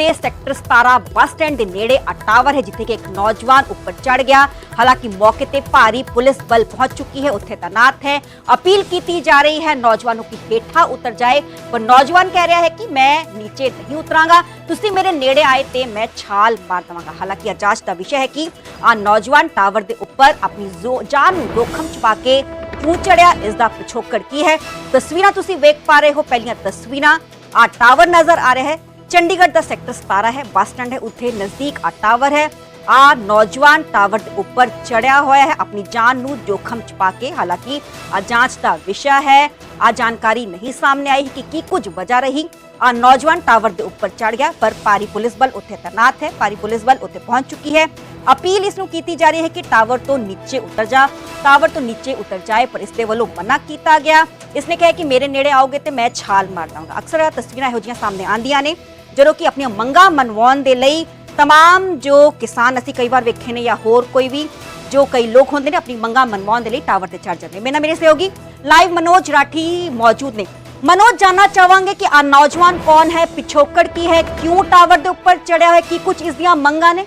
ਦੇ sector 17 bus stand ਦੇ ਨੇੜੇ ਆ ਟਾਵਰ ਹੈ ਜਿੱਥੇ ਕਿ ਇੱਕ ਨੌਜਵਾਨ ਉੱਪਰ ਚੜ ਗਿਆ ਹਾਲਾਂਕਿ ਮੌਕੇ ਤੇ ਭਾਰੀ ਪੁਲਿਸ ਬਲ ਪਹੁੰਚ ਚੁੱਕੀ ਹੈ ਉੱਥੇ ਤੈਨਾਤ ਹੈ ਅਪੀਲ ਕੀਤੀ ਜਾ ਰਹੀ ਹੈ ਨੌਜਵਾਨ ਨੂੰ ਕਿ ਹੇਠਾਂ ਉਤਰ ਜਾਏ ਪਰ ਨੌਜਵਾਨ ਕਹਿ ਰਿਹਾ ਹੈ ਕਿ ਮੈਂ ਨੀਚੇ ਨਹੀਂ ਉਤਰਾਂਗਾ ਤੁਸੀਂ ਮੇਰੇ ਨੇੜੇ ਆਏ ਤੇ ਮੈਂ ਛਾਲ ਮਾਰ ਦਵਾਂਗਾ ਹਾਲਾਂਕਿ ਇਹ ਜਾਂਚ ਦਾ ਵਿਸ਼ਾ ਹੈ ਕਿ ਆ ਨੌਜਵਾਨ ਟਾਵਰ ਦੇ ਉੱਪਰ ਆਪਣੀ ਜ਼ੋ- ਜਾਨ ਨੂੰ ਜੋਖਮ ਚ ਪਾ ਕੇ ਕਿਉਂ ਚੜਿਆ ਇਸ ਦਾ ਪਿਛੋਕੜ ਕੀ ਹੈ ਤਸਵੀਰਾਂ ਤੁਸੀਂ ਵੇਖ ਪਾ ਰਹੇ ਹੋ ਪਹਿਲੀਆਂ ਤਸਵੀਰਾਂ ਆ ਟਾਵਰ ਨਜ਼ਰ ਆ ਰਿਹਾ ਹੈ ਚੰਡੀਗੜ੍ਹ ਦਾ ਸੈਕਟਰ 17 ਹੈ, ਬੱਸ ਸਟੈਂਡ ਹੈ, ਉੱਥੇ ਨਜ਼ਦੀਕ ਆ ਟਾਵਰ ਹੈ। ਆ ਨੌਜਵਾਨ ਟਾਵਰ ਦੇ ਉੱਪਰ ਚੜਿਆ ਹੋਇਆ ਹੈ, ਆਪਣੀ ਜਾਨ ਨੂੰ ਜੋਖਮ ਚ ਪਾ ਕੇ। ਹਾਲਾਂਕਿ ਆ ਜਾਂਚ ਦਾ ਵਿਸ਼ਾ ਹੈ, ਆ ਜਾਣਕਾਰੀ ਨਹੀਂ ਸਾਹਮਣੇ ਆਈ ਕਿ ਕੀ ਕੁਝ ਵਜ੍ਹਾ ਰਹੀ। ਆ ਨੌਜਵਾਨ ਟਾਵਰ ਦੇ ਉੱਪਰ ਚੜ ਗਿਆ, ਪਰ ਭਾਰੀ ਪੁਲਿਸ ਬਲ ਉੱਥੇ ਤੈਨਾਤ ਹੈ ਭਾਰੀ ਪੁਲਿਸ ਬਲ ਉੱਥੇ ਪਹੁੰਚ ਚੁੱਕੀ ਹੈ। ਅਪੀਲ ਇਸ ਨੂੰ ਕੀਤੀ ਜਾ ਰਹੀ ਹੈ ਕਿ ਟਾਵਰ ਤੋਂ ਨੀਚੇ ਉਤਰ ਜਾ, ਟਾਵਰ ਤੋਂ ਨੀਚੇ ਉਤਰ ਜਾਏ, ਪਰ ਇਸ ਦੇ ਵੱਲੋਂ ਮਨਾ ਕੀਤਾ ਗਿਆ। ਇਸਨੇ ਕਿਹਾ ਕਿ ਮੇਰੇ ਨੇੜੇ ਆਓਗੇ ਤੇ ਮੈਂ ਛਾਲ ਮਾਰ ਦਾਂਗਾ ਅਕਸਰ ਤਸਵੀਰਾਂ ਇਹੋ ਜਿਹੀਆਂ ਸਾਹਮਣੇ ਆਉਂਦੀਆਂ ਨੇ। ਜਦੋਂ ਕਿ ਆਪਣੀਆਂ ਮੰਗਾਂ ਮਨਵਾਉਣ ਦੇ ਲਈ तमाम ਜੋ ਕਿਸਾਨ ਅਸੀਂ ਕਈ ਵਾਰ ਵੇਖੇ ਨੇ ਜਾਂ ਹੋਰ ਕੋਈ ਵੀ ਜੋ ਕਈ ਲੋਕ ਹੁੰਦੇ ਨੇ ਆਪਣੀ ਮੰਗਾਂ ਮਨਵਾਉਣ ਦੇ ਲਈ ਟਾਵਰ ਤੇ ਚੜ ਜਾਂਦੇ ਮੇਰਾ ਮੇਰੇ ਸਹਿਯੋਗੀ ਲਾਈਵ ਮਨੋਜ ਰਾਠੀ ਮੌਜੂਦ ਨੇ ਮਨੋਜ ਜਾਨਣਾ ਚਾਹਾਂਗੇ ਕਿ ਆ ਨੌਜਵਾਨ ਕੌਣ ਹੈ ਪਿਛੋਕੜ ਕੀ ਹੈ ਕਿਉਂ ਟਾਵਰ ਦੇ ਉੱਪਰ ਚੜਿਆ ਹੋਇਆ ਕੀ ਕੁਝ ਇਸ ਦੀਆਂ ਮੰਗਾਂ ਨੇ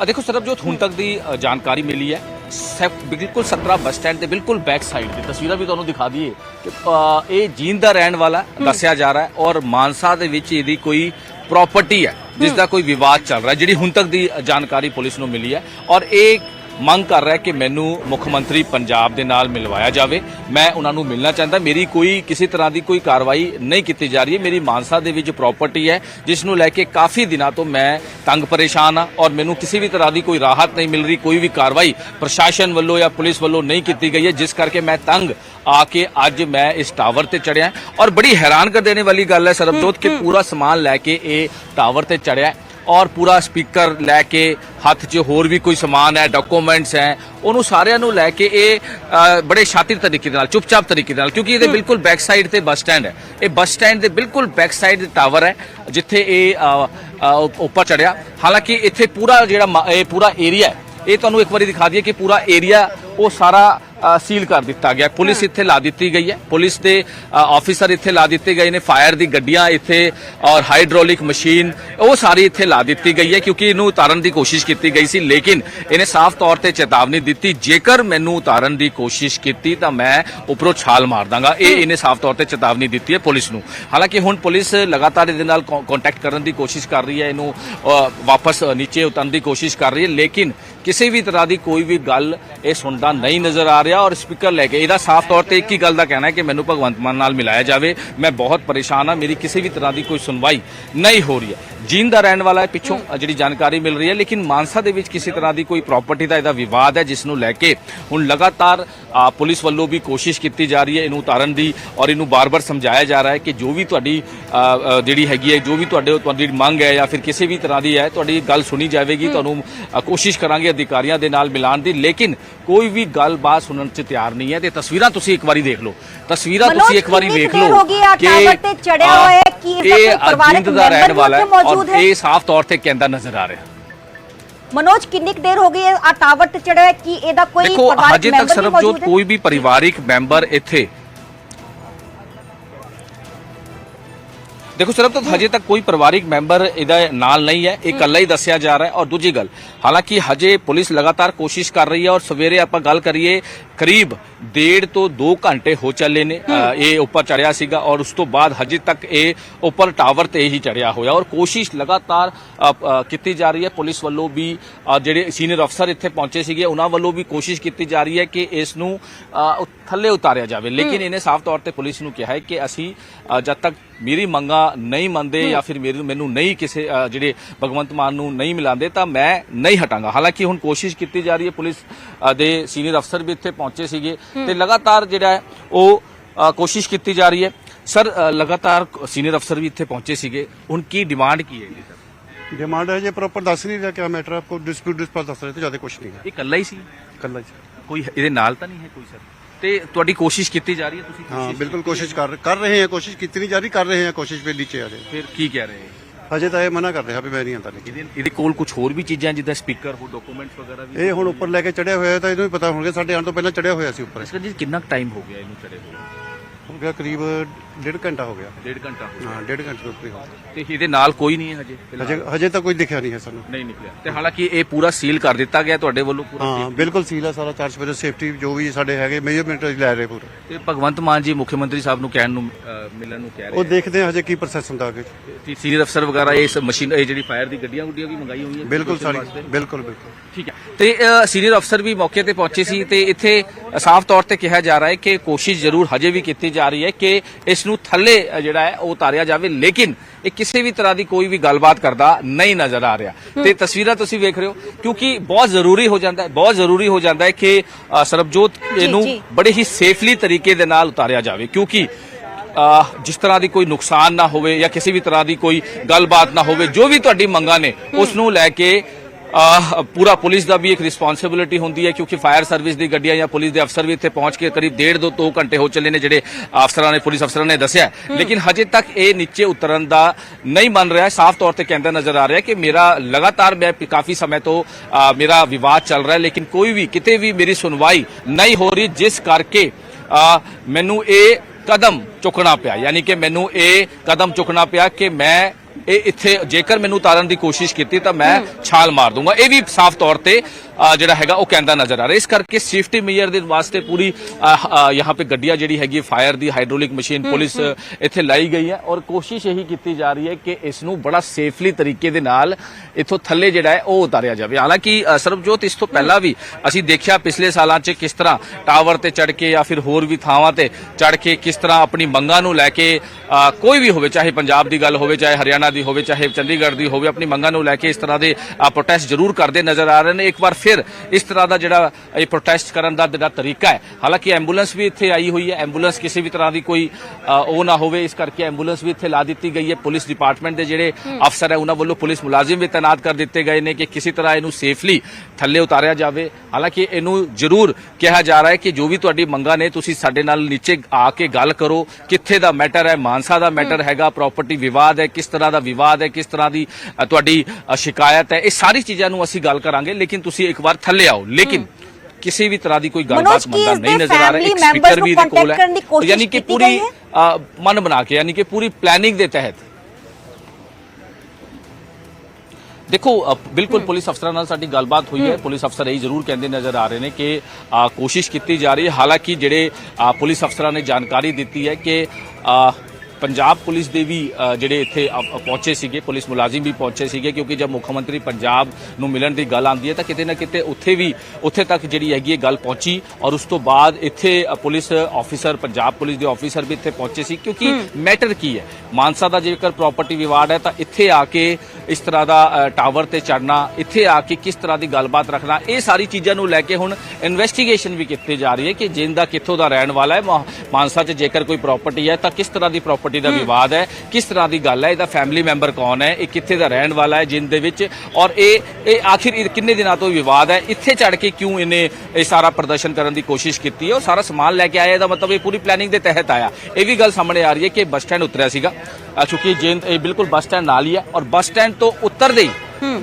ਆ ਦੇਖੋ ਸਰਬਜੋਤ ਹੁਣ ਤੱਕ ਦੀ ਅ, ਜਾਣਕਾਰੀ ਮਿਲੀ ਹੈ ਸੈਫ ਬਿਲਕੁਲ 17 ਬੱਸ ਸਟੈਂਡ ਦੇ ਬਿਲਕੁਲ ਬੈਕ ਸਾਈਡ ਤੇ ਤਸਵੀਰਾਂ ਵੀ ਤੁਹਾਨੂੰ ਦਿਖਾ ਦਈਏ ਕਿ ਇਹ ਜੀਂਦ ਦਾ ਰਹਿਣ ਵਾਲਾ ਦੱਸਿਆ ਜਾ ਰਿਹਾ ਹੈ ਔਰ ਮਾਨਸਾ ਦੇ ਵਿੱਚ ਇਹਦੀ ਕੋਈ ਪ੍ਰਾਪਰਟੀ ਹੈ ਜਿਸ ਦਾ ਕੋਈ ਵਿਵਾਦ ਚੱਲ ਰਿਹਾ ਜਿਹੜੀ ਹੁਣ ਤੱਕ ਦੀ ਜਾਣਕਾਰੀ ਪੁਲਿਸ ਨੂੰ ਮਿਲੀ ਹੈ ਔਰ ਇਹ ਮੰਗ ਕਰ ਰਿਹਾ ਕਿ ਮੈਨੂੰ ਮੁੱਖ ਮੰਤਰੀ ਪੰਜਾਬ ਦੇ ਨਾਲ ਮਿਲਵਾਇਆ ਜਾਵੇ। ਮੈਂ ਉਹਨਾਂ ਨੂੰ ਮਿਲਣਾ ਚਾਹੁੰਦਾ। ਮੇਰੀ ਕੋਈ ਕਿਸੇ ਤਰ੍ਹਾਂ ਦੀ ਕੋਈ ਕਾਰਵਾਈ ਨਹੀਂ ਕੀਤੀ ਜਾ ਰਹੀ ਹੈ। ਮੇਰੀ ਮਾਨਸਾ ਦੇ ਵਿੱਚ ਪ੍ਰਾਪਰਟੀ ਹੈ ਜਿਸ ਨੂੰ ਲੈ ਕੇ ਕਾਫੀ ਦਿਨਾਂ ਤੋਂ ਮੈਂ ਤੰਗ ਪਰੇਸ਼ਾਨ ਹਾਂ ਔਰ ਮੈਨੂੰ ਕਿਸੇ ਵੀ ਤਰ੍ਹਾਂ ਦੀ ਕੋਈ ਰਾਹਤ ਨਹੀਂ ਮਿਲ ਰਹੀ ਕੋਈ ਵੀ ਕਾਰਵਾਈ ਪ੍ਰਸ਼ਾਸਨ ਵੱਲੋਂ ਜਾਂ ਪੁਲਿਸ ਵੱਲੋਂ ਨਹੀਂ ਕੀਤੀ ਗਈ ਹੈ ਜਿਸ ਕਰਕੇ ਮੈਂ ਤੰਗ ਆ ਕੇ ਅੱਜ ਮੈਂ ਇਸ ਟਾਵਰ ਤੇ ਚੜਿਆ ਔਰ ਬੜੀ ਹੈਰਾਨ ਕਰ ਦੇਣੇ ਵਾਲੀ ਗੱਲ ਹੈ ਸਰਬਜੋਤ ਕਿ ਪੂਰਾ ਸਮਾਨ ਲੈ ਕੇ ਇਹ ਟਾਵਰ ਤੇ ਚੜਿਆ ਔਰ ਪੂਰਾ ਸਪੀਕਰ ਲੈ ਕੇ ਹੱਥ 'ਚ ਹੋਰ ਵੀ ਕੋਈ ਸਮਾਨ ਹੈ ਡਾਕੂਮੈਂਟਸ ਹੈ ਉਹਨੂੰ ਸਾਰਿਆਂ ਨੂੰ ਲੈ ਕੇ ਇਹ ਬੜੇ ਸ਼ਾਤਿਰ ਤਰੀਕੇ ਦੇ ਨਾਲ ਚੁੱਪਚਾਪ ਤਰੀਕੇ ਦੇ ਨਾਲ ਕਿਉਂਕਿ ਇਹਦੇ ਬਿਲਕੁਲ ਬੈਕ ਸਾਈਡ ਤੇ ਬੱਸ ਸਟੈਂਡ ਹੈ। ਇਹ ਬੱਸ ਸਟੈਂਡ ਦੇ ਬਿਲਕੁਲ ਬੈਕ ਸਾਈਡ ਤੇ ਟਾਵਰ ਹੈ ਜਿੱਥੇ ਇਹ ਉੱਪਰ ਚੜਿਆ ਹਾਲਾਂਕਿ ਇੱਥੇ ਪੂਰਾ ਜਿਹੜਾ ਇਹ ਪੂਰਾ ਏਰੀਆ ਹੈ ਇਹ ਤੁਹਾਨੂੰ ਇੱਕ ਵਾਰੀ ਦਿਖਾ ਦਈਏ ਕਿ ਪੂਰਾ ਏਰੀਆ ਉਹ ਸਾਰਾ ਸੀਲ ਕਰ ਦਿੱਤਾ ਗਿਆ। ਪੁਲਿਸ ਇੱਥੇ ਲਾ ਦਿੱਤੀ ਗਈ ਹੈ। ਪੁਲਿਸ ਦੇ ਆਫੀਸਰ ਇੱਥੇ ਲਾ ਦਿੱਤੇ ਗਏ ਨੇ। ਫਾਇਰ ਦੀ ਗੱਡੀਆਂ ਇੱਥੇ ਔਰ ਹਾਈਡ੍ਰੋਲਿਕ ਮਸ਼ੀਨ ਉਹ ਸਾਰੀ ਇੱਥੇ ਲਾ ਦਿੱਤੀ ਗਈ ਹੈ ਕਿਉਂਕਿ ਇਹਨੂੰ ਉਤਾਰਨ ਦੀ ਕੋਸ਼ਿਸ਼ ਕੀਤੀ ਗਈ ਸੀ। ਲੇਕਿਨ ਇਹਨੇ ਸਾਫ਼ ਤੌਰ ਤੇ ਚੇਤਾਵਨੀ ਦਿੱਤੀ ਜੇਕਰ ਮੈਨੂੰ ਉਤਾਰਨ ਦੀ ਕੋਸ਼ਿਸ਼ ਕੀਤੀ ਤਾਂ ਮੈਂ ਉੱਪਰੋਂ ਛਾਲ ਮਾਰ ਦਾਂਗਾ। ਇਹ ਇਹਨੇ ਸਾਫ਼ ਤੌਰ ਤੇ ਚੇਤਾਵਨੀ ਦਿੱਤੀ ਹੈ ਪੁਲਿਸ ਨੂੰ। ਹਾਲਾਂਕਿ ਹੁਣ ਪੁਲਿਸ ਲਗਾਤਾਰ ਇਹਦੇ ਨਾਲ ਕੰਟੈਕਟ ਕਰਨ ਦੀ ਕੋਸ਼ਿਸ਼ ਕਰ ਰਹੀ ਹੈ। ਇਹਨੂੰ ਵਾਪਸ ਨੀਚੇ ਉਤਰਨ ਦੀ ਕੋਸ਼ਿਸ਼ ਕਰ ਰਹੀ ਹੈ। ਲੇਕਿਨ ਕਿਸੇ ਵੀ ਤਰ੍ਹਾਂ ਦੀ ਕੋਈ ਵੀ ਗੱਲ ਇਹ ਸੁਣਦਾ ਨਹੀਂ ਨਜ਼ਰ ਆ ਰਿਹਾ ਔਰ ਸਪੀਕਰ ਲੈ ਕੇ ਇਹਦਾ ਸਾਫ਼ ਤੌਰ ਤੇ ਇੱਕ ਹੀ ਗੱਲ ਦਾ ਕਹਿਣਾ ਹੈ ਕਿ ਮੈਨੂੰ ਭਗਵੰਤ ਮਾਨ ਨਾਲ ਮਿਲਾਇਆ ਜਾਵੇ। ਮੈਂ ਬਹੁਤ ਪਰੇਸ਼ਾਨ ਹਾਂ। ਮੇਰੀ ਕਿਸੇ ਵੀ ਤਰ੍ਹਾਂ ਦੀ ਕੋਈ ਸੁਣਵਾਈ ਨਹੀਂ ਹੋ ਰਹੀ ਹੈ। ਜੀਂਦ ਦਾ ਰਹਿਣ ਵਾਲਾ ਹੈ। ਪਿੱਛੋਂ ਜਿਹੜੀ ਜਾਣਕਾਰੀ ਮਿਲ ਰਹੀ ਹੈ ਲੇਕਿਨ ਮਾਨਸਾ ਦੇ ਵਿੱਚ ਕਿਸੇ ਤਰ੍ਹਾਂ ਦੀ ਕੋਈ ਪ੍ਰਾਪਰਟੀ ਦਾ ਇਹਦਾ ਵਿਵਾਦ ਹੈ ਜਿਸ ਨੂੰ ਲੈ ਕੇ ਹੁਣ ਲਗਾਤਾਰ ਪੁਲਿਸ ਵੱਲੋਂ ਵੀ ਕੋਸ਼ਿਸ਼ ਕੀਤੀ ਜਾ ਰਹੀ ਹੈ ਇਹਨੂੰ ਉਤਾਰਨ ਦੀ ਔਰ ਇਹਨੂੰ ਬਾਰ-ਬਾਰ ਸਮਝਾਇਆ ਜਾ ਰਿਹਾ ਹੈ ਕਿ ਜੋ ਵੀ ਤੁਹਾਡੀ ਜਿਹੜੀ ਹੈਗੀ ਹੈ ਜੋ ਵੀ ਤੁਹਾਡੇ ਤੁਹਾਡੀ ਮੰਗ ਹੈ ਜਾਂ ਫਿਰ ਕਿਸੇ ਵੀ ਤਰ੍ਹਾਂ ਦੀ ਹੈ ਤੁਹਾਡੀ ਗੱਲ ਸੁਣੀ ਜਾਵੇਗੀ ਤੁਹਾਨੂੰ ਕੋਸ਼ਿਸ਼ ਕਰਾਂਗੇ ਅਧਿਕਾਰੀਆਂ ਦੇ ਨਾਲ ਮਿਲਾਉਣ ਦੀ ਲੇਕਿਨ ਕੋਈ ਵੀ ਗੱਲਬਾਤ ਸੁਣਨ 'ਚ ਤਿਆਰ ਨਹੀਂ ਹੈ ਤੇ ਤਸਵੀਰਾਂ ਤੁਸੀਂ ਇੱਕ ਵਾਰੀ ਦੇਖ ਲਓ ਤਸਵੀਰਾਂ ਤੁਸੀਂ ਇੱਕ ਵਾਰੀ ਵੇਖ ਲਓ? ਕੀ ਇਹ ਪਰਿਵਾਰਕ ਅਜੀਤ ਦਾ ਰਹਿਣ ਵਾਲਾ ਹੈ ਔਰ? ਇਹ ਸਾਫ਼ ਤੌਰ ਤੇ ਕਹਿੰਦਾ ਨਜ਼ਰ ਆ ਰਿਹਾ ਮਨੋਜ ਕਿੰਨੀ ਕੁ ਦੇਰ ਹੋ ਗਈ ਆ ਟਾਵਰ ਤੇ ਚੜਿਆ ਕੀ ਇਹਦਾ ਕੋਈ ਦੇਖੋ ਪਰਿਵਾਰਕ ਹਜੇ ਤੱਕ ਮੈਂਬਰ ਵੀ ਸਰਬਜੋਤ ਮੌਜੂਦ ਹੈ? ਕੋਈ ਵੀ ਪਰਿਵਾਰਿਕ ਮੈਂਬਰ ਇੱਥੇ ਦੇਖੋ ਸਰਬਜੋਤ ਹਜੇ ਤੱਕ ਕੋਈ ਪਰਿਵਾਰਿਕ ਮੈਂਬਰ ਇਹਦਾ ਨਾਲ ਨਹੀਂ ਹੈ ਇਹ ਇਕੱਲਾ ਹੀ ਦੱਸਿਆ ਜਾ ਰਿਹਾ ਹੈ। ਔਰ ਦੂਜੀ ਗੱਲ ਹਾਲਾਂਕਿ ਹਜੇ ਪੁਲਿਸ ਲਗਾਤਾਰ ਕੋਸ਼ਿਸ਼ ਕਰ ਰਹੀ ਹੈ ਔਰ ਸਵੇਰੇ ਆਪਾਂ ਗੱਲ ਕਰੀਏ ਕਰੀਬ ਡੇਢ ਤੋਂ 2 ਘੰਟੇ ਹੋ ਚੱਲੇ ਨੇ ਇਹ ਉੱਪਰ ਚੜਿਆ ਸੀਗਾ ਔਰ ਉਸ ਤੋਂ ਬਾਅਦ ਹਜੇ ਤੱਕ ਇਹ ਉੱਪਰ ਟਾਵਰ ਤੇ ਹੀ ਚੜਿਆ ਹੋਇਆ ਔਰ ਕੋਸ਼ਿਸ਼ ਲਗਾਤਾਰ ਕੀਤੀ ਜਾ ਰਹੀ ਹੈ। ਪੁਲਿਸ ਵੱਲੋਂ ਵੀ ਜਿਹੜੇ ਸੀਨੀਅਰ ਅਫਸਰ ਇੱਥੇ ਪਹੁੰਚੇ ਸੀਗੇ ਉਹਨਾਂ ਵੱਲੋਂ ਵੀ ਕੋਸ਼ਿਸ਼ ਕੀਤੀ ਜਾ ਰਹੀ ਹੈ ਕਿ ਇਸ ਨੂੰ ਥੱਲੇ ਉਤਾਰਿਆ ਜਾਵੇ। ਲੇਕਿਨ ਇਹਨੇ ਸਾਫ਼ ਤੌਰ ਤੇ ਪੁਲਿਸ ਨੂੰ ਕਿਹਾ ਹੈ ਕਿ ਅਸੀਂ ਜਦ ਤੱਕ ਮੇਰੀ ਮੰਗਾਂ ਨਹੀਂ ਮੰਨਦੇ ਜਾਂ ਫਿਰ ਮੇਰੀ ਮੈਨੂੰ ਨਹੀਂ ਕਿਸੇ ਜਿਹੜੇ ਭਗਵੰਤ ਮਾਨ ਨੂੰ ਨਹੀਂ ਮਿਲਾਉਂਦੇ ਤਾਂ ਮੈਂ ਨਹੀਂ ਹਟਾਂਗਾ। ਹਾਲਾਂਕਿ ਹੁਣ ਕੋਸ਼ਿਸ਼ ਕੀਤੀ ਜਾ ਰਹੀ ਹੈ ਪੁਲਿਸ ਦੇ ਸੀਨੀਅਰ ਅਫਸਰ ਵੀ ਇੱਥੇ ਪਹੁੰਚੇ ਸੀਗੇ ਤੇ ਲਗਾਤਾਰ ਜਿਹੜਾ ਹੈ ਉਹ ਅ, ਕੋਸ਼ਿਸ਼ ਕੀਤੀ ਜਾ ਰਹੀ ਹੈ ਸਰ ਅ, ਲਗਾਤਾਰ ਸੀਨੀਅਰ ਅਫਸਰ ਵੀ ਇੱਥੇ ਪਹੁੰਚੇ ਸੀਗੇ ਹੁਣ ਕੀ ਡਿਮਾਂਡ ਕੀ ਹੈ ਜੀ ਸਰ डिमांड है ये प्रॉपर दस नहीं रहा क्या मैटर आपको डिस्प्यूट डिस्पैच दस रहे थे ज्यादा कुछ नहीं है ਇਹ ਇਕੱਲਾ ਹੀ ਸੀ कल ही ਕੋਈ ਇਹਦੇ ਨਾਲ ਤਾਂ ਨਹੀਂ ਹੈ ਕੋਈ ਸਰ ਤੇ ਤੁਹਾਡੀ ਕੋਸ਼ਿਸ਼ ਕੀਤੀ ਜਾ ਰਹੀ ਹੈ ਤੁਸੀਂ हाँ ਕੋਸ਼ਿਸ਼ बिल्कुल कोशिश कर कर रहे हैं कोशिश कितनी जा रही कर रहे हैं कोशिश पे नीचे आ जाए ਫਿਰ ਕੀ ਕਹਿ ਰਹੇ ਹੈ ਹਜੇ ਤਾਂ ਇਹ ਮਨਾ ਕਰ ਰਿਹਾ ਵੀ ਮੈਂ ਨਹੀਂ ਆਂਦਾ ਲੇਕਿਨ। ਇਹਦੇ ਇਹਦੇ ਕੋਲ ਕੁਝ ਹੋਰ ਵੀ ਚੀਜ਼ਾਂ ਜਿੱਦਾਂ ਸਪੀਕਰ ਹੋ ਡਾਕੂਮੈਂਟਸ ਵਗੈਰਾ ਵੀ? ਇਹ ਹੁਣ ਉੱਪਰ ਲੈ ਕੇ ਚੜਿਆ ਹੋਇਆ ਤਾਂ ਇਹਨੂੰ ਵੀ ਪਤਾ ਹੋਣਗੇ ਸਾਡੇ ਆਉਣ ਤੋਂ ਪਹਿਲਾਂ ਚੜਿਆ ਹੋਇਆ ਸੀ ਉੱਪਰ। ਇਸ ਜੀ ਕਿੰਨਾ ਟਾਈਮ ਹੋ ਗਿਆ ਇਹਨੂੰ ਚੜੇ ਹੋਏ? ਹੋ ਗਿਆ ਕਰੀਬ ਡੇਢ ਘੰਟਾ ਹੋ ਗਿਆ। ਡੇਢ ਘੰਟਾ ਹਾਂ ਡੇਢ ਘੰਟੇ ਤੋਂ ਉੱਪਰ ਹੀ ਹੋ ਗਿਆ। ਤੇ ਇਹਦੇ ਨਾਲ ਕੋਈ ਨਹੀਂ ਹੈ ਹਜੇ ਫਿਲਹਾਲ? ਹਜੇ ਹਜੇ ਤਾਂ ਕੋਈ ਦਿਖਿਆ ਨਹੀਂ ਹੈ ਸਾਨੂੰ। ਨਹੀਂ ਨਿਕਲਿਆ। ਤੇ ਹਾਲਾਂਕਿ ਇਹ ਪੂਰਾ ਸੀਲ ਕਰ ਦਿੱਤਾ ਗਿਆ ਤੁਹਾਡੇ ਵੱਲੋਂ ਪੂਰਾ ਹਾਂ ਬਿਲਕੁਲ ਸੀਲ ਹੈ ਸਾਰਾ ਚਾਰਜ ਵਜੇ ਸੇਫਟੀ ਜੋ ਵੀ ਸਾਡੇ ਹੈਗੇ ਮੇਜਰਮੈਂਟ ਲੈ ਰਹੇ ਪੂਰੇ। ਤੇ ਭਗਵੰਤ ਮਾਨ ਜੀ ਮੁੱਖ ਮੰਤਰੀ ਸਾਹਿਬ ਨੂੰ ਕਹਿਣ ਨੂੰ ਅ, ਮਿਲਣ ਨੂੰ ਕਹਿ ਰਹੇ ਉਹ ਦੇਖਦੇ ਹਾਂ ਹਜੇ ਕੀ ਪ੍ਰੋਸੈਸ ਹੁੰਦਾ ਅੱਗੇ। ਤੇ ਸੀਨੀਅਰ ਅਫਸਰ ਵਗੈਰਾ ਇਸ ਮਸ਼ੀਨ ਇਹ ਜਿਹੜੀ ਫਾਇਰ ਦੀ ਗੱਡੀਆਂ ਗੁੱਡੀਆਂ ਵੀ ਮੰਗਾਈ ਹੋਈਆਂ ਬਿਲਕੁਲ ਸਾਰੀ। ਬਿਲਕੁਲ ਬਿਲਕੁਲ। ਠੀਕ ਹੈ। ਤੇ ਸੀਨੀਅਰ ਅਫਸਰ ਵੀ ਮੌਕੇ ਤੇ ਪਹੁੰਚੇ ਸੀ ਤੇ ਇੱਥੇ ਸਾਫ਼ ਤੌਰ ਤੇ ਕਿਹਾ ਜਾ ਰਿਹਾ ਹੈ ਕਿ ਕੋਸ਼ਿਸ਼ ਜ਼ਰੂਰ ਹਜੇ ਵੀ ਕੀਤੀ ਜਾ ਰਹੀ ਹੈ ਕਿ ਇਸ ਨੂੰ ਥੱਲੇ ਜਿਹੜਾ ਹੈ ਉਹ ਉਤਾਰਿਆ ਜਾਵੇ ਲੇਕਿਨ ਇਹ ਕਿਸੇ ਵੀ ਤਰ੍ਹਾਂ ਦੀ ਕੋਈ ਵੀ ਗੱਲਬਾਤ ਕਰਦਾ ਨਹੀਂ ਨਜ਼ਰ ਆ ਰਿਹਾ। ਤੇ ਤਸਵੀਰਾਂ ਤੁਸੀਂ ਵੇਖ ਰਹੇ ਹੋ ਕਿਉਂਕਿ ਬਹੁਤ ਜ਼ਰੂਰੀ ਹੋ ਜਾਂਦਾ ਹੈ ਬਹੁਤ ਜ਼ਰੂਰੀ ਹੋ ਜਾਂਦਾ ਹੈ ਕਿ ਸਰਬਜੋਤ ਇਹਨੂੰ। ਬੜੇ ਹੀ ਸੇਫਲੀ ਤਰੀਕੇ ਦੇ ਨਾਲ ਉਤਾਰਿਆ ਜਾਵੇ ਕਿਉਂਕਿ ਜਿਸ ਤਰ੍ਹਾਂ ਦੀ ਕੋਈ ਨੁਕਸਾਨ ਨਾ ਹੋਵੇ ਜਾਂ ਕਿਸੇ ਵੀ ਤਰ੍ਹਾਂ ਦੀ ਕੋਈ ਗੱਲਬਾਤ ਨਾ ਹੋਵੇ ਜੋ ਵੀ ਤੁਹਾਡੀ ਮੰਗਾਂ ਨੇ ਉਸ ਨੂੰ ਲੈ ਕੇ ਪੂਰਾ ਪੁਲਿਸ ਦਾ ਵੀ ਇੱਕ ਰਿਸਪੌਂਸਿਬਿਲਿਟੀ ਹੁੰਦੀ ਹੈ ਕਿਉਂਕਿ ਫਾਇਰ ਸਰਵਿਸ ਦੀ ਗੱਡੀਆਂ ਜਾਂ ਪੁਲਿਸ ਦੇ ਅਫਸਰ ਵੀ ਇੱਥੇ ਪਹੁੰਚ ਕੇ ਕਰੀਬ ਡੇਢ ਦੋ ਦੋ ਘੰਟੇ ਹੋ ਚੱਲੇ ਨੇ ਜਿਹੜੇ ਅਫਸਰਾਂ ਨੇ ਪੁਲਿਸ ਅਫਸਰਾਂ ਨੇ ਦੱਸਿਆ। ਲੇਕਿਨ ਹਜੇ ਤੱਕ ਇਹ ਨੀਚੇ ਉਤਰਨ ਦਾ ਨਹੀਂ ਮੰਨ ਰਿਹਾ। ਸਾਫ਼ ਤੌਰ ਤੇ ਕਹਿੰਦਾ ਨਜ਼ਰ ਆ ਰਿਹਾ ਕਿ ਮੇਰਾ ਲਗਾਤਾਰ ਮੈਂ ਕਾਫੀ ਸਮੇਂ ਤੋਂ ਮੇਰਾ ਵਿਵਾਦ ਚੱਲ ਰਿਹਾ ਲੇਕਿਨ ਕੋਈ ਵੀ ਕਿਤੇ ਵੀ ਮੇਰੀ ਸੁਣਵਾਈ ਨਹੀਂ ਹੋ ਰਹੀ ਜਿਸ ਕਰਕੇ ਮੈਨੂੰ ਇਹ ਕਦਮ ਚੁੱਕਣਾ ਪਿਆ। ਯਾਨੀ ਕਿ ਮੈਨੂੰ ਇਹ ਕਦਮ ਚੁੱਕਣਾ ਪਿਆ ਕਿ ਮੈਂ ਇਹ ਇੱਥੇ ਜੇਕਰ ਮੈਨੂੰ ਉਤਾਰਨ ਦੀ ਕੋਸ਼ਿਸ਼ ਕੀਤੀ ਤਾਂ ਮੈਂ ਛਾਲ ਮਾਰ ਦੂੰਗਾ। ਇਹ ਵੀ ਸਾਫ਼ ਤੌਰ ਤੇ ਜਿਹੜਾ ਹੈਗਾ ਉਹ ਕਹਿੰਦਾ ਨਜ਼ਰ ਆ ਰਿਹਾ। ਇਸ ਕਰਕੇ ਸੇਫਟੀ ਮੇਜਰ ਦੇ ਵਾਸਤੇ ਪੂਰੀ ਯਹਾਂ ਪੇ ਗੱਡੀਆਂ ਜਿਹੜੀ ਹੈਗੀ ਫਾਇਰ ਦੀ ਹਾਈਡਰੋਲਿਕ ਮਸ਼ੀਨ ਪੁਲਿਸ ਇੱਥੇ ਲਾਈ ਗਈ ਹੈ ਔਰ ਕੋਸ਼ਿਸ਼ ਇਹੀ ਕੀਤੀ ਜਾ ਰਹੀ ਹੈ ਕਿ ਇਸ ਨੂੰ ਬੜਾ ਸੇਫਲੀ ਤਰੀਕੇ ਦੇ ਨਾਲ ਇੱਥੋਂ ਥੱਲੇ ਜਿਹੜਾ ਹੈ ਉਹ ਉਤਾਰਿਆ ਜਾਵੇ। ਹਾਲਾਂਕਿ ਸਰਬਜੋਤ ਇਸ ਤੋਂ ਪਹਿਲਾਂ ਵੀ ਅਸੀਂ ਦੇਖਿਆ ਪਿਛਲੇ ਸਾਲਾਂ 'ਚ ਕਿਸ ਤਰ੍ਹਾਂ ਟਾਵਰ ਤੇ ਚੜ ਕੇ ਜਾਂ ਫਿਰ ਹੋਰ ਵੀ ਥਾਵਾਂ ਤੇ ਚੜ ਕੇ ਕਿਸ ਤਰ੍ਹਾਂ ਆਪਣੀ ਮੰਗਾਂ ਨੂੰ ਲੈ ਕੇ ਕੋਈ ਵੀ ਹੋਵੇ ਚਾਹੇ ਪੰਜਾਬ ਦੀ ਗੱਲ ਹੋਵੇ ਚਾਹੇ ਹਰਿਆਣਾ ਦੀ ਹੋਵੇ ਚਾਹੇ ਚੰਡੀਗੜ੍ਹ ਦੀ ਹੋਵੇ ਆਪਣੀ ਮੰਗਾਂ ਨੂੰ ਲੈ ਕੇ ਇਸ ਤਰ੍ਹਾਂ ਦੇ ਪ੍ਰੋਟੈਸਟ ਜ਼ਰੂਰ ਕਰਦੇ ਨਜ਼ਰ ਆ ਰਹੇ ਨੇ। ਇੱਕ ਵਾਰ ਫਿਰ ਇਸ ਤਰ੍ਹਾਂ ਦਾ ਜਿਹੜਾ ਇਹ ਪ੍ਰੋਟੈਸਟ ਕਰਨ ਦਾ ਜਿਹੜਾ ਤਰੀਕਾ ਹੈ। ਹਾਲਾਂਕਿ ਐਂਬੂਲੈਂਸ ਵੀ ਇੱਥੇ ਆਈ ਹੋਈ ਹੈ। ਐਂਬੂਲੈਂਸ ਕਿਸੇ ਵੀ ਤਰ੍ਹਾਂ ਦੀ ਕੋਈ ਉਹ ਨਾ ਹੋਵੇ ਇਸ ਕਰਕੇ ਐਂਬੂਲੈਂਸ ਵੀ ਇੱਥੇ ਲਾ ਦਿੱਤੀ ਗਈ ਹੈ। ਪੁਲਿਸ ਡਿਪਾਰਟਮੈਂਟ ਦੇ ਜਿਹੜੇ ਅਫਸਰ ਹੈ ਉਹਨਾਂ ਵੱਲੋਂ ਪੁਲਿਸ ਮੁਲਾਜ਼ਮ ਵੀ ਤਾਇਨਾਤ ਕਰ ਦਿੱਤੇ ਗਏ ਨੇ ਕਿ ਕਿਸੇ ਤਰ੍ਹਾਂ ਇਹਨੂੰ ਸੇਫਲੀ ਥੱਲੇ ਉਤਾਰਿਆ ਜਾਵੇ। ਹਾਲਾਂਕਿ ਇਹਨੂੰ ਜ਼ਰੂਰ ਕਿਹਾ ਜਾ ਰਿਹਾ ਹੈ ਕਿ ਜੋ ਵੀ ਤੁਹਾਡੀ ਮੰਗਾਂ ਨੇ ਤੁਸੀਂ ਸਾਡੇ ਨਾਲ ਨੀਚੇ ਆ ਕੇ ਗੱਲ ਕਰੋ। ਕਿੱਥੇ ਦਾ ਮੈਟਰ ਹੈ? ਮਾਨਸਾ ਦਾ ਮੈਟਰ ਹੈਗਾ ਪ੍ਰਾਪਰਟੀ ਵਿਵਾਦ ਹੈ ਕਿਸ ਤਰ੍ਹਾਂ ਦਾ ਵਿਵਾਦ ਹੈ ਕਿਸ ਤਰ੍ਹਾਂ ਦੀ ਤੁਹਾਡੀ ਸ਼ਿਕਾਇਤ ਹੈ ਇਹ ਸਾਰੀ ਚੀਜ਼ਾਂ ਨੂੰ ਅਸੀਂ ਗੱਲ ਕਰਾਂਗੇ। ਲੇਕਿਨ ਤੁਸੀਂ ਇੱਕ ਵਾਰ ਥੱਲੇ ਆਓ ਲੇਕਿਨ ਕਿਸੇ ਵੀ ਤਰ੍ਹਾਂ ਦੀ ਕੋਈ ਗੱਲਬਾਤ ਮਨੋਜ, ਕੀ ਮੰਦਾ ਇਸ ਨਹੀਂ ਦੇ ਨਜ਼ਰ ਆ ਰਿਹਾ ਇੱਕ family members ਸਪੀਕਰ ਨੂੰ ਵੀ ਇਹਦੇ ਕੋਲ contact ਕਰਨ ਦੀ ਹੈ ਕੋਸ਼ਿਸ਼ ਯਾਨੀ ਕਿ ਕੀਤੀ ਪੂਰੀ ਗਈ ਹੈ? ਅ, ਮਨ ਬਣਾ ਕੇ ਯਾਨੀ ਕਿ ਪੂਰੀ ਪਲੈਨਿੰਗ ਦੇ ਤਹਿਤ ਦੇਖੋ ਅ, ਬਿਲਕੁਲ ਪੁਲਿਸ ਅਫਸਰਾਂ ਨਾਲ ਸਾਡੀ ਗੱਲਬਾਤ ਹੋਈ ਹੈ ਪੁਲਿਸ ਅਫਸਰ ਇਹ ਜ਼ਰੂਰ ਕਹਿੰਦੇ ਨਜ਼ਰ ਆ ਰਹੇ ਨੇ ਕਿ ਅ, ਕੋਸ਼ਿਸ਼ ਕੀਤੀ ਜਾ ਰਹੀ ਹੈ ਹਾਲਾਂਕਿ ਜਿਹੜੇ ਅ, ਪੁਲਿਸ ਅਫਸਰਾਂ ਨੇ ਜਾਣਕਾਰੀ ਦਿੱਤੀ ਹੈ ਕਿ ਅ, ਪੰਜਾਬ ਪੁਲਿਸ ਦੇ ਵੀ ਜਿਹੜੇ ਇੱਥੇ ਪਹੁੰਚੇ ਸੀਗੇ ਪੁਲਿਸ ਮੁਲਾਜ਼ਮ ਵੀ ਪਹੁੰਚੇ ਸੀਗੇ ਕਿਉਂਕਿ ਜਦ ਮੁੱਖ ਮੰਤਰੀ ਪੰਜਾਬ ਨੂੰ ਮਿਲਣ ਦੀ ਗੱਲ ਆਉਂਦੀ ਹੈ ਤਾਂ ਕਿਤੇ ਨਾ ਕਿਤੇ ਉੱਥੇ ਵੀ ਉੱਥੇ ਤੱਕ ਜਿਹੜੀ ਹੈਗੀ ਹੈ ਗੱਲ ਪਹੁੰਚੀ ਔਰ ਉਸ ਤੋਂ ਬਾਅਦ ਇੱਥੇ ਪੁਲਿਸ ਆਫੀਸਰ ਪੰਜਾਬ ਪੁਲਿਸ ਦੇ ਆਫੀਸਰ ਵੀ ਇੱਥੇ ਪਹੁੰਚੇ ਸੀ ਕਿਉਂਕਿ ਮੈਟਰ ਕੀ ਹੈ? ਮਾਨਸਾ ਦਾ ਜੇਕਰ ਪ੍ਰਾਪਰਟੀ ਵਿਵਾਦ ਹੈ ਤਾਂ ਇੱਥੇ ਆ ਕੇ ਇਸ ਤਰ੍ਹਾਂ ਦਾ ਟਾਵਰ ਤੇ ਚੜਨਾ ਇੱਥੇ ਆ ਕੇ ਕਿਸ ਤਰ੍ਹਾਂ ਦੀ ਗੱਲਬਾਤ ਰੱਖਣਾ ਇਹ ਸਾਰੀ ਚੀਜ਼ਾਂ ਨੂੰ ਲੈ ਕੇ ਹੁਣ ਇਨਵੈਸਟੀਗੇਸ਼ਨ ਵੀ ਕੀਤੀ ਜਾ ਰਹੀ ਹੈ ਕਿ ਜਿੰਦਾ ਕਿੱਥੋਂ ਦਾ ਰਹਿਣ ਵਾਲਾ ਹੈ ਮਾਨਸਾ 'ਚ ਜੇਕਰ ਕੋਈ ਪ੍ਰਾਪਰਟੀ ਹੈ ਤਾਂ ਕਿਸ ਤਰ੍ਹਾਂ ਦੀ ਪ੍ਰਾਪਰਟੀ ਦਾ ਵਿਵਾਦ ਹੈ। ਕਿਸ ਤਰ੍ਹਾਂ ਦੀ ਗੱਲ ਹੈ? ਇਹਦਾ ਫੈਮਿਲੀ ਮੈਂਬਰ ਕੌਣ ਹੈ? ਇਹ ਕਿੱਥੇ ਦਾ ਰਹਿਣ ਵਾਲਾ ਹੈ ਜਿੰਦ ਦੇ ਵਿੱਚ? ਔਰ ਇਹ ਇਹ ਆਖਿਰ ਇਹ ਕਿੰਨੇ ਦਿਨਾਂ ਤੋਂ ਵਿਵਾਦ ਹੈ? ਇੱਥੇ ਚੜ ਕੇ ਕਿਉਂ ਇਹਨੇ ਇਹ ਸਾਰਾ ਪ੍ਰਦਰਸ਼ਨ ਕਰਨ ਦੀ ਕੋਸ਼ਿਸ਼ ਕੀਤੀ ਹੈ? ਉਹ ਸਾਰਾ ਸਮਾਨ ਲੈ ਕੇ ਆਇਆ। ਇਹਦਾ ਮਤਲਬ ਇਹ ਪੂਰੀ ਪਲੈਨਿੰਗ ਦੇ ਤਹਿਤ ਆਇਆ। ਇਹ ਵੀ ਗੱਲ ਸਾਹਮਣੇ ਆ ਰਹੀ ਹੈ ਕਿ ਬੱਸ ਸਟੈਂਡ ਉਤਰਿਆ ਸੀਗਾ। ਚੂੰਕਿ ਜਿੰਦ ਇਹ ਬਿਲਕੁਲ ਬੱਸ ਸਟੈਂਡ ਨਾਲ ਹੀ ਹੈ ਔਰ ਬੱਸ ਸਟੈਂਡ ਤੋਂ ਉਤਰਦੇ ਹੀ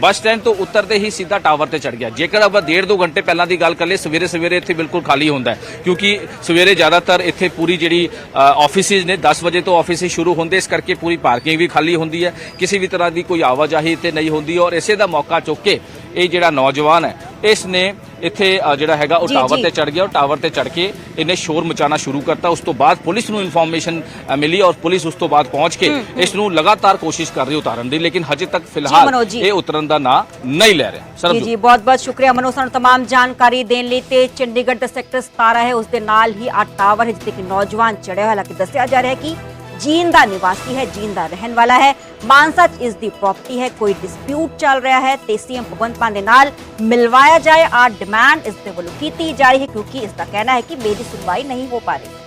ਬੱਸ ਸਟੈਂਡ ਤੋਂ ਉਤਰਦੇ ਹੀ ਸਿੱਧਾ ਟਾਵਰ ਤੇ ਚੜ ਗਿਆ। ਜੇਕਰ ਆਪਾਂ ਡੇਢ ਦੋ ਘੰਟੇ ਪਹਿਲਾਂ ਦੀ ਗੱਲ ਕਰ ਲਈ ਸਵੇਰੇ ਸਵੇਰੇ ਇੱਥੇ ਬਿਲਕੁਲ ਖਾਲੀ ਹੁੰਦਾ ਕਿਉਂਕਿ ਸਵੇਰੇ ਜ਼ਿਆਦਾਤਰ ਇੱਥੇ ਪੂਰੀ ਜਿਹੜੀ ਆਫਿਸਿਸ ਨੇ 10 ਵਜੇ ਤੋਂ ਆਫਿਸਿਸ ਸ਼ੁਰੂ ਹੁੰਦੇ, ਇਸ ਕਰਕੇ ਪੂਰੀ ਪਾਰਕਿੰਗ ਵੀ ਖਾਲੀ ਹੁੰਦੀ ਹੈ। ਕਿਸੇ ਵੀ ਤਰ੍ਹਾਂ ਦੀ ਕੋਈ ਆਵਾਜਾਈ ਇੱਥੇ ਨਹੀਂ ਹੁੰਦੀ ਔਰ ਇਸੇ ਦਾ ਮੌਕਾ ਚੁੱਕ ਕੇ ਇਹ ਜਿਹੜਾ ਨੌਜਵਾਨ ਹੈ, ਇਸ ਨੇ ਇੱਥੇ ਅ, ਜਿਹੜਾ ਹੈਗਾ ਉਹ ਜੀ, ਟਾਵਰ ਜੀ। ਤੇ ਚੜ ਗਿਆ ਔਰ ਟਾਵਰ ਤੇ ਚੜ ਕੇ ਇਹਨੇ ਸ਼ੋਰ ਮਚਾਉਣਾ ਸ਼ੁਰੂ ਕਰਤਾ ਉਸ ਤੋਂ ਬਾਅਦ ਪੁਲਿਸ ਨੂੰ ਇਨਫੋਰਮੇਸ਼ਨ ਮਿਲੀ ਔਰ ਪੁਲਿਸ ਉਸ ਤੋਂ ਬਾਅਦ ਪਹੁੰਚ ਕੇ ਇਸ ਨੂੰ ਲਗਾਤਾਰ ਕੋਸ਼ਿਸ਼ ਕਰ ਰਹੀ ਉਤਾਰਨ ਦੀ ਲੇਕਿਨ ਹਜੇ ਤੱਕ ਫਿਲਹਾਲ ਮਨੋਜ ਜੀ। ਇਹ ਉਤਰਨ ਦਾ ਨਾਂ ਨਹੀਂ ਲੈ ਰਿਹਾ ਜੀ ਸਰਬਜੋਤ ਜੀ ਬਹੁਤ ਬਹੁਤ ਸ਼ੁਕਰੀਆ ਮਨੋਜ ਸਾਨੂੰ तमाम ਜਾਣਕਾਰੀ ਦੇਣ ਲਈ ਤੇ ਚੰਡੀਗੜ੍ਹ ਦਾ ਸੈਕਟਰ 17 ਹੈ ਉਸ ਦੇ ਨਾਲ ਹੀ ਆ ਟਾਵਰ ਹੈ ਜਿੱਥੇ ਕਿ ਨੌਜਵਾਨ ਚੜਿਆ ਹੋਇਆ ਹਾਲਾਂਕਿ ਦੱਸਿਆ ਜਾ ਰਿਹਾ ਹੈ ਕਿ ਜੀਨ ਦਾ ਨਿਵਾਸੀ ਹੈ ਜੀਨ ਦਾ ਰਹਿਣ ਵਾਲਾ ਹੈ। ਮਾਨਸਾ ਚ ਇਸ ਦੀ ਪ੍ਰਾਪਰਟੀ ਹੈ, ਕੋਈ ਡਿਸਪਿਊਟ ਚੱਲ ਰਿਹਾ ਹੈ ਤੇ ਸੀਐਮ ਭਗਵੰਤ ਮਾਨ ਦੇ ਨਾਲ ਮਿਲਵਾਇਆ ਜਾਏ। ਆ ਡਿਮਾਂਡ ਇਸ ਦੇ ਵੱਲੋਂ ਕੀਤੀ ਜਾ ਰਹੀ ਹੈ ਕਿਉਂਕਿ ਇਸ ਦਾ ਕਹਿਣਾ ਹੈ ਕਿ ਮੇਰੀ ਸੁਣਵਾਈ ਨਹੀਂ ਹੋ ਪਾ ਰਹੀ।